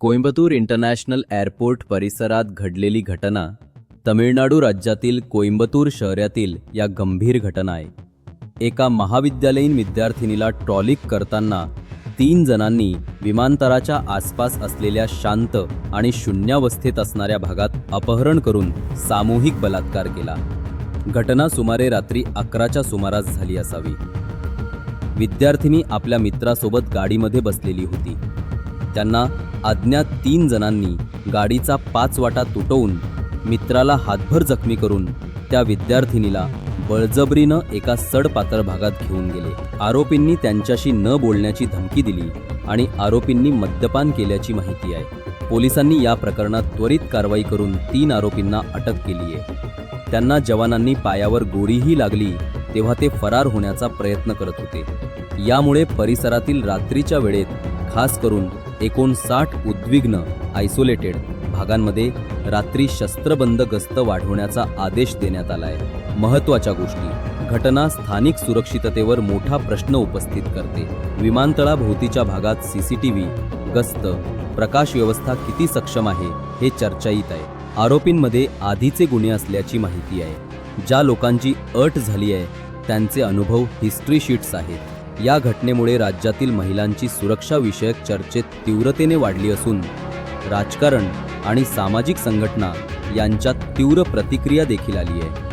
Coimbatore international airport परिसरात घडलेली घटना तमिळनाडू राज्यातील कोइंबतूर शहरातील या गंभीर घटना आहे. एका महाविद्यालयीन विद्यार्थिनीला ट्रॉलिक करताना तीन जणांनी विमानतळाच्या आसपास असलेल्या शांत आणि शून्यावस्थेत असणाऱ्या भागात अपहरण करून सामूहिक बलात्कार केला. घटना सुमारे रात्री अकराच्या सुमारास झाली असावी. विद्यार्थिनी आपल्या मित्रासोबत गाडीमध्ये बसलेली होती. त्यांना अज्ञात तीन जणांनी गाडीचा पाच वाटा तुटवून मित्राला हातभर जखमी करून त्या विद्यार्थिनीला बळजबरीनं एका सडपातळ भागात घेऊन गेले. आरोपींनी त्यांच्याशी न बोलण्याची धमकी दिली आणि आरोपींनी मद्यपान केल्याची माहिती आहे. पोलिसांनी या प्रकरणात त्वरित कारवाई करून तीन आरोपींना अटक केली आहे. त्यांना जवानांनी पायावर गोळीही लागली तेव्हा ते फरार होण्याचा प्रयत्न करत होते. यामुळे परिसरातील रात्रीच्या वेळेत खास करून एकोणसाठ उद्विग्न आयसोलेटेड भागांमध्ये रात्री शस्त्रबंद गस्त वाढवण्याचा आदेश देण्यात आला आहे महत्त्वाच्या गोष्टी. घटना स्थानिक सुरक्षिततेवर मोठा प्रश्न उपस्थित करते. विमानतळाभोवतीच्या भागात सीसीटीव्ही गस्त प्रकाश व्यवस्था किती सक्षम आहे हे चर्चाईत आहे. आरोपींमध्ये आधीचे गुन्हे असल्याची माहिती आहे. ज्या लोकांची अट झाली आहे त्यांचे अनुभव हिस्ट्री शीट्स आहेत. या घटनेमुळे राज्यातील महिलांची सुरक्षाविषयक चर्चेत तीव्रतेने वाढली असून राजकारण आणि सामाजिक संघटना यांच्यात तीव्र प्रतिक्रिया देखील आली आहे.